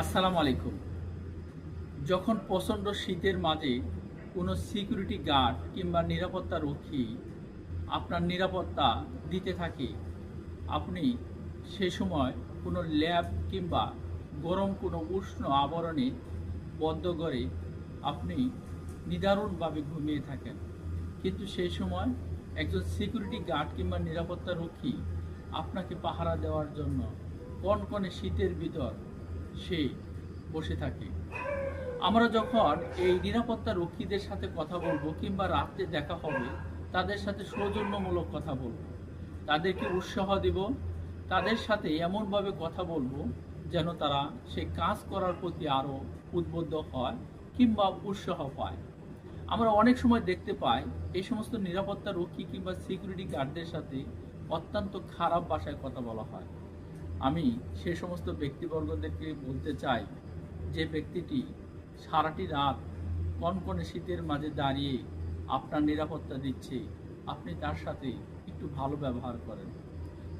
আসসালামু আলাইকুম। যখন প্রচণ্ড শীতের মাঝে কোনো সিকিউরিটি গার্ড কিংবা নিরাপত্তা রক্ষী আপনার নিরাপত্তা দিতে থাকে, আপনি সে সময় কোনো ল্যাব কিংবা গরম কোনো উষ্ণ আবরণে বদ্ধ করে আপনি নিদারুণভাবে ঘুমিয়ে থাকেন। কিন্তু সেই সময় একজন সিকিউরিটি গার্ড কিংবা নিরাপত্তা রক্ষী আপনাকে পাহারা দেওয়ার জন্য কনকনে শীতের ভিতর সে বসে থাকে। আমরা যখন এই নিরাপত্তা রক্ষীদের সাথে কথা বলব কিংবা রাত্রে দেখা হবে, তাদের সাথে সৌজন্যমূলক কথা বলব। তাদেরকে উৎসাহ দিব, তাদের সাথে এমনভাবে কথা বলব যেন তারা সে কাজ করার প্রতি আরও উদ্বুদ্ধ হয় কিংবা উৎসাহ পায়। আমরা অনেক সময় দেখতে পাই, এই সমস্ত নিরাপত্তা রক্ষী কিংবা সিকিউরিটি গার্ডদের সাথে অত্যন্ত খারাপ ভাষায় কথা বলা হয়। আমি সে সমস্ত ব্যক্তিবর্গদেরকে বলতে চাই যে ব্যক্তিটি সারাটি রাত কনকনে শীতের মাঝে দাঁড়িয়ে আপনার নিরাপত্তা দিচ্ছে, আপনি তার সাথে একটু ভালো ব্যবহার করেন।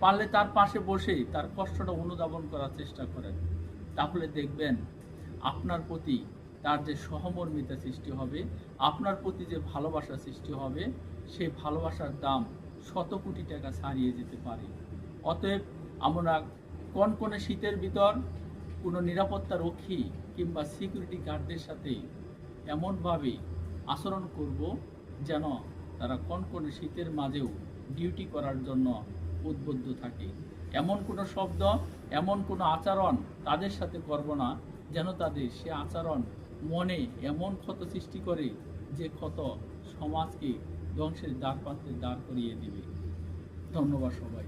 পারলে তার পাশে বসে তার কষ্টটা অনুধাবন করার চেষ্টা করেন। তাহলে দেখবেন আপনার প্রতি তার যে সহমর্মিতা সৃষ্টি হবে, আপনার প্রতি যে ভালোবাসা সৃষ্টি হবে সেই ভালোবাসার দাম শত কোটি টাকা ছাড়িয়ে যেতে পারে। অতএব আমরা কনকনে শীতের ভিতর কোনো নিরাপত্তা রক্ষী কিংবা সিকিউরিটি গার্ডদের সাথে এমনভাবে আচরণ করব যেন তারা কনকনে শীতের মাঝেও ডিউটি করার জন্য উদ্বুদ্ধ থাকে। এমন কোনো শব্দ, এমন কোনো আচরণ তাদের সাথে করব না যেন তাদের সে আচরণ মনে এমন ক্ষত সৃষ্টি করে যে ক্ষত সমাজকে ধ্বংসের দ্বার প্রান্তে দাঁড় করিয়ে দেবে। ধন্যবাদ সবাই